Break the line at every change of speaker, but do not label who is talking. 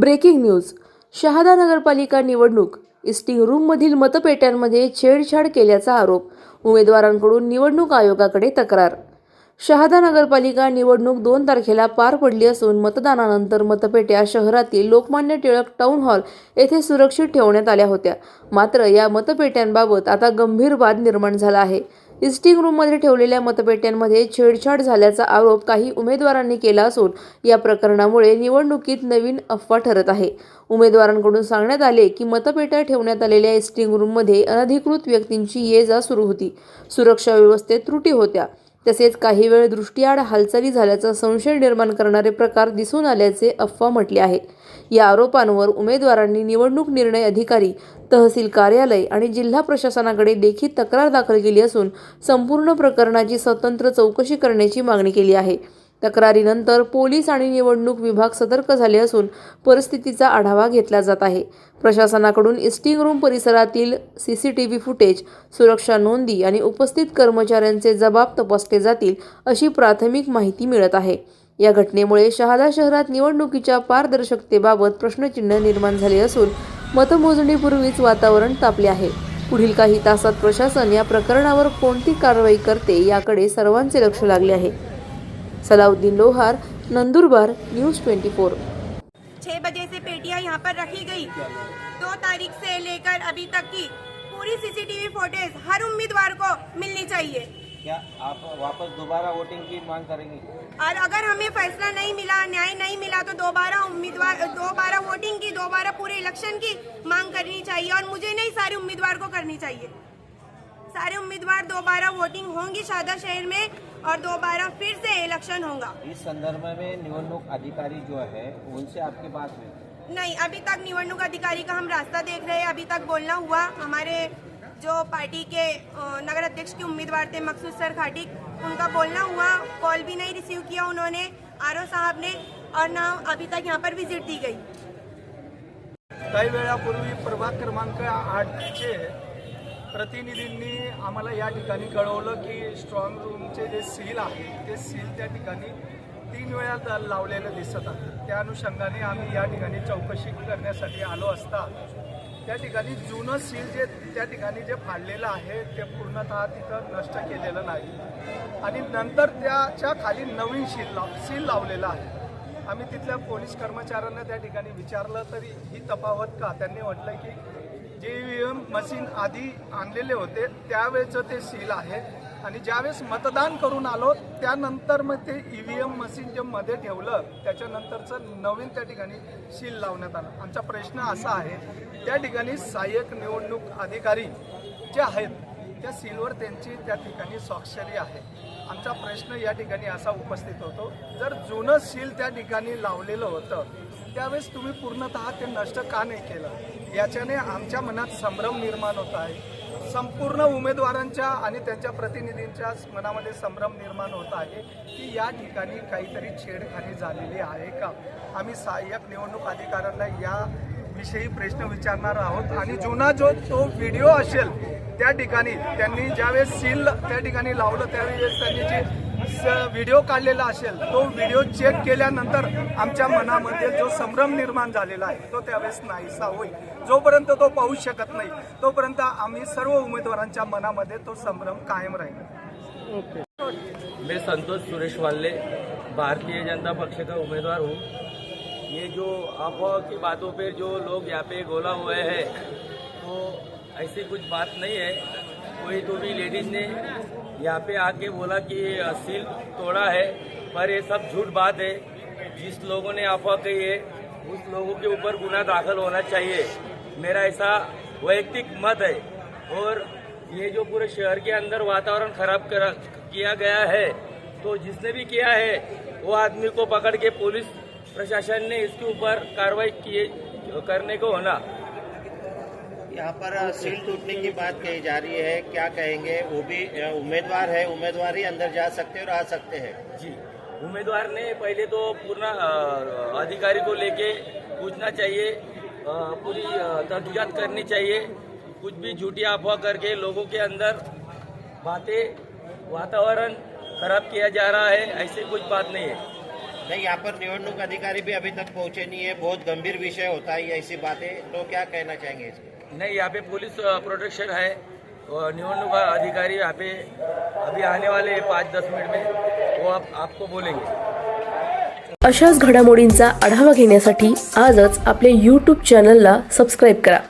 Breaking news. Shahada नगरपालिका निवडणूक. इस्टिंग रूममधील मतपेट्यांमध्ये छेडछाड केल्याचा आरोप. उमेदवारांकडून निवडणूक आयोगाकडे तक्रार. शहादा नगरपालिका निवडणूक दोन तारखेला पार पडली असून मतदानानंतर मतपेट्या शहरातील लोकमान्य टिळक टाउन हॉल येथे सुरक्षित ठेवण्यात आल्या होत्या. मात्र या मतपेट्यांबाबत आता गंभीर वाद निर्माण झाला आहे. इस्टिंग रूममध्ये ठेवलेल्या मतपेट्यांमध्ये छेडछाड झाल्याचा आरोप काही उमेदवारांनी केला असून या प्रकरणामुळे निवडणुकीत नवीन अफवा ठरत आहे. उमेदवारांकडून सांगण्यात आले की मतपेट्या ठेवण्यात आलेल्या इस्टिंग रूममध्ये अनधिकृत व्यक्तींची ये जा सुरू होती. सुरक्षा व्यवस्थेत त्रुटी होत्या. तसेच काही वेळ दृष्टीआड हालचाली झाल्याचा संशय निर्माण करणारे प्रकार दिसून आल्याचे अफवा म्हटले आहे. या आरोपांवर उमेदवारांनी निवडणूक निर्णय अधिकारी तहसील कार्यालय आणि जिल्हा प्रशासनाकडे देखील तक्रार दाखल केली असून संपूर्ण प्रकरणाची स्वतंत्र चौकशी करण्याची मागणी केली आहे. तक्रारीनंतर पोलीस आणि निवडणूक विभाग सतर्क झाले असून परिस्थितीचा आढावा घेतला जात आहे. प्रशासनाकडून इस्टिंग रूम परिसरातील C C T V footage सुरक्षा नोंदी आणि उपस्थित कर्मचाऱ्यांचे जबाब तपासले जातील अशी प्राथमिक माहिती मिळत आहे. या घटनेमुळे शहादा शहरात निवडणुकीच्या पारदर्शकतेबाबत प्रश्नचिन्ह निर्माण झाले असून मतमोजणीपूर्वीच वातावरण तापले आहे. पुढील काही तासात प्रशासन या प्रकरणावर कोणती कारवाई करते याकडे सर्वांचे लक्ष लागले आहे. Salauddin Lohar Nandurbar news twenty four.
छह बजे से पेटियाँ यहाँ पर रखी गई। दो तारीख से लेकर अभी तक की पूरी सीसीटीवी फुटेज हर उम्मीदवार को मिलनी चाहिए।
क्या आप वापस दोबारा वोटिंग की मांग करेंगी?
और अगर हमें फैसला नहीं मिला न्याय नहीं मिला तो दोबारा उम्मीदवार दोबारा वोटिंग की दोबारा पूरे इलेक्शन की मांग करनी चाहिए और मुझे नहीं सारे उम्मीदवार को करनी चाहिए। सारे उम्मीदवार दोबारा वोटिंग होंगी शादा शहर में और दोबारा फिर से इलेक्शन होगा।
इस संदर्भ में निवडणूक अधिकारी जो है उनसे आपकी बात हुई?
नहीं अभी तक निवडणूक अधिकारी का हम रास्ता देख रहे हैं। अभी तक बोलना हुआ हमारे जो पार्टी के नगर अध्यक्ष के उम्मीदवार थे मकसूद सर खाटिक उनका बोलना हुआ कॉल भी नहीं रिसीव किया उन्होंने आर साहब ने और ना अभी तक यहाँ पर विज़िट दी गई।
काही वेळापूर्वी प्रभाग क्रमांक आठचे प्रतिनिधींनी आम्हाला या ठिकाणी कळवलं की स्ट्रॉंग रूमचे जे सील आहे ते सील त्या ठिकाणी तीन वेळा लावलेलं दिसत आहे. त्या अनुषंगाने आम्ही या ठिकाणी चौकशी करण्यासाठी आलो असता त्या ठिकाणी जुनं सील जे त्या ठिकाणी जे फाडलेलं आहे ते पूर्णतः तिथं नष्ट केलेलं नाही. आणि नंतर त्याच्याखाली नवीन सील लाव सील लावलेलं आहे. आम्ही तिथल्या पोलीस कर्मचाऱ्यांना त्या ठिकाणी विचारलं तरी ही तफावत का? त्यांनी म्हटलं की जे व्ही एम मशीन आधी आणलेले होते त्यावेळेचं ते सील आहे. आणि ज्यावेळेस मतदान करून आलो त्यानंतर मग ते ई व्ही एम मशीन जे मध्ये ठेवलं त्याच्यानंतरचं नवीन त्या ठिकाणी सील लावण्यात आलं. आमचा प्रश्न असा आहे त्या ठिकाणी सहाय्यक निवडणूक अधिकारी जे आहेत त्या सीलवर त्यांची त्या ठिकाणी स्वाक्षरी आहे. आमचा प्रश्न या ठिकाणी असा उपस्थित होतो जर जुनं सील त्या ठिकाणी लावलेलं होतं त्यावेळेस तुम्ही पूर्णतः ते नष्ट का नाही केलं? याच्याने आमच्या मनात संभ्रम निर्माण होत आहे. संपूर्ण उमेदवारांच्या आणि त्यांच्या प्रतिनिधींच्या मनामध्ये संभ्रम निर्माण होत आहे की या ठिकाणी काहीतरी छेडखानी झालेली आहे का? आम्ही सहाय्यक निवडणूक अधिकाऱ्यांना या विषयी प्रश्न विचारणार आहोत. आणि जुना जो तो व्हिडिओ असेल त्या ठिकाणी त्यांनी ज्यावेळेस सील त्या ठिकाणी लावलं त्यावेळेस त्यांनी जे स- व्हिडिओ काढलेला असेल तो व्हिडिओ चेक केल्यानंतर आमच्या मनामध्ये जो संभ्रम निर्माण झालेला आहे तो त्यावेळेस नाहीसा होईल. जोपर्यंत तो पाहू शकत नाही तोपर्यंत आम्ही सर्व उमेदवारांच्या मनामध्ये तो संभ्रम कायम राहील.
मैं संतोष सुरेश वाल्ले भारतीय जनता पक्ष का उम्मीदवार हूँ. ये जो अफवाह की बातों पे जो लोग यहाँ पे गोला हुए हैं तो ऐसी कुछ बात नहीं है। कोई तो भी लेडीज़ ने यहाँ पे आके बोला कि सील तोड़ा है, पर ये सब झूठ बात है। जिस लोगों ने अफवाह कही है, उस लोगों के ऊपर गुना दाखिल होना चाहिए। मेरा ऐसा वैयक्तिक मत है। और ये जो पूरे शहर के अंदर वातावरण खराब किया गया है तो जिसने भी किया है, वो आदमी को पकड़ के पुलिस प्रशासन ने इसके ऊपर कार्रवाई किए करने को होना
यहाँ पर सील टूटने की बात कही जा रही है। क्या कहेंगे? वो भी उम्मीदवार है। उम्मीदवार ही अंदर जा सकते हैं और आ सकते हैं।
जी। उम्मीदवार ने पहले तो पूर्ण अधिकारी को लेके पूछना चाहिए पूरी तहकीकत करनी चाहिए। कुछ भी झूठी अफवाह करके लोगों के अंदर बातें वातावरण खराब किया जा रहा है ऐसी कुछ बात नहीं है।
नहीं यहाँ पर निवडणूक अधिकारी भी अभी तक पहुंचे नहीं है। बहुत गंभीर विषय होता है ये ऐसी बातें। तो क्या कहना चाहेंगे इसमें?
नहीं यहाँ पे पुलिस प्रोटेक्शन है और निवडणूक अधिकारी यहाँ पे अभी आने वाले हैं पाँच दस मिनट में। वो आप, आपको बोलेंगे।
अशाच घडामोडींचा आढावा घेण्यासाठी आजच आपल्या यूट्यूब चॅनलला सबस्क्राईब करा.